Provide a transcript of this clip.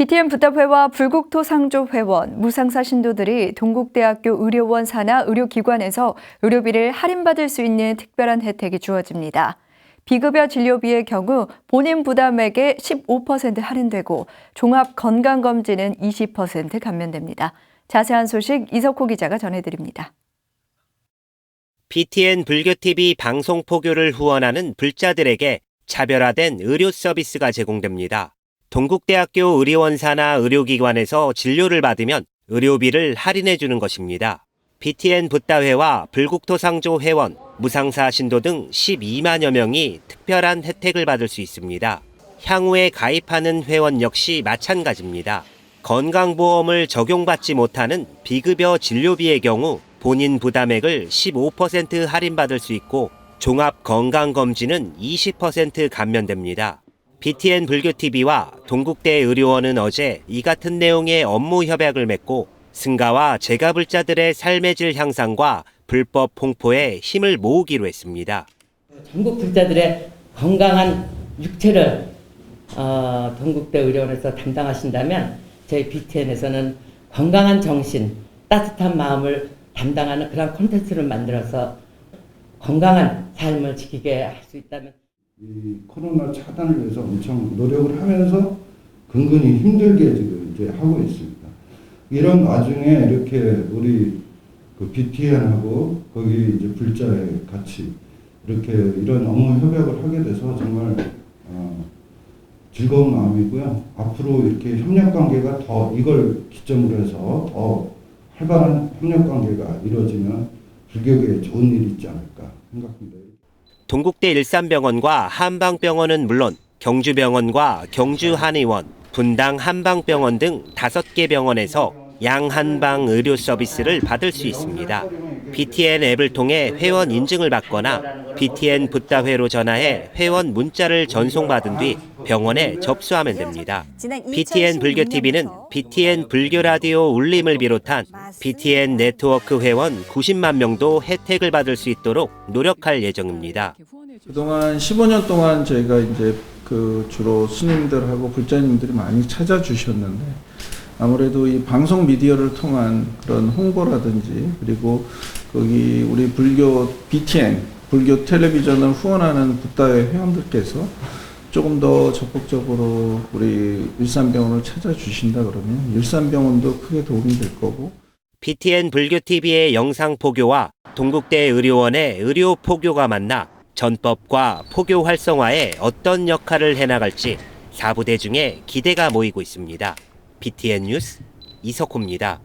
BTN 부답회와 불국토 상조 회원, 무상사 신도들이 동국대학교 의료원 산하 의료기관에서 의료비를 할인받을 수 있는 특별한 혜택이 주어집니다. 비급여 진료비의 경우 본인 부담액의 15% 할인되고 종합 건강검진은 20% 감면됩니다. 자세한 소식 이석호 기자가 전해드립니다. BTN 불교TV 방송 포교를 후원하는 불자들에게 차별화된 의료 서비스가 제공됩니다. 동국대학교 의료원 산하 의료기관에서 진료를 받으면 의료비를 할인해 주는 것입니다. BTN 붓다회와 불국토상조 회원, 무상사 신도 등 12만여 명이 특별한 혜택을 받을 수 있습니다. 향후에 가입하는 회원 역시 마찬가지입니다. 건강보험을 적용받지 못하는 비급여 진료비의 경우 본인 부담액을 15% 할인받을 수 있고 종합 건강검진은 20% 감면됩니다. BTN 불교TV와 동국대 의료원은 어제 이 같은 내용의 업무 협약을 맺고 승가와 재가불자들의 삶의 질 향상과 불법 홍포에 힘을 모으기로 했습니다. 전국 불자들의 건강한 육체를 어, 동국대 의료원에서 담당하신다면 저희 BTN에서는 건강한 정신, 따뜻한 마음을 담당하는 그런 콘텐츠를 만들어서 건강한 삶을 지키게 할 수 있다면 이 코로나 차단을 위해서 엄청 노력을 하면서 근근히 힘들게 지금 이제 하고 있습니다. 이런 와중에 이렇게 우리 그 BTN하고 거기 이제 불자에 같이 이렇게 이런 업무 협약을 하게 돼서 정말 어, 즐거운 마음이고요. 앞으로 이렇게 협력 관계가 더 이걸 기점으로 해서 더 활발한 협력 관계가 이루어지면 불교계에 좋은 일이 있지 않을까 생각합니다. 동국대 일산병원과 한방병원은 물론 경주병원과 경주한의원, 분당 한방병원 등 다섯 개 병원에서 양한방 의료 서비스를 받을 수 있습니다. BTN 앱을 통해 회원 인증을 받거나 BTN 붓다회로 전화해 회원 문자를 전송받은 뒤 병원에 접수하면 됩니다. BTN 불교TV는 BTN 불교 라디오 울림을 비롯한 BTN 네트워크 회원 90만 명도 혜택을 받을 수 있도록 노력할 예정입니다. 그동안 15년 동안 저희가 이제 그 주로 스님들하고 불자님들이 많이 찾아주셨는데 아무래도 이 방송 미디어를 통한 그런 홍보라든지 그리고 거기 우리 불교 BTN 불교 텔레비전을 후원하는 붓다회 회원들께서 조금 더 적극적으로 우리 일산병원을 찾아주신다 그러면 일산병원도 크게 도움이 될 거고 BTN 불교TV의 영상 포교와 동국대 의료원의 의료 포교가 만나 전법과 포교 활성화에 어떤 역할을 해나갈지 사부대 중에 기대가 모이고 있습니다. BTN 뉴스 이석호입니다.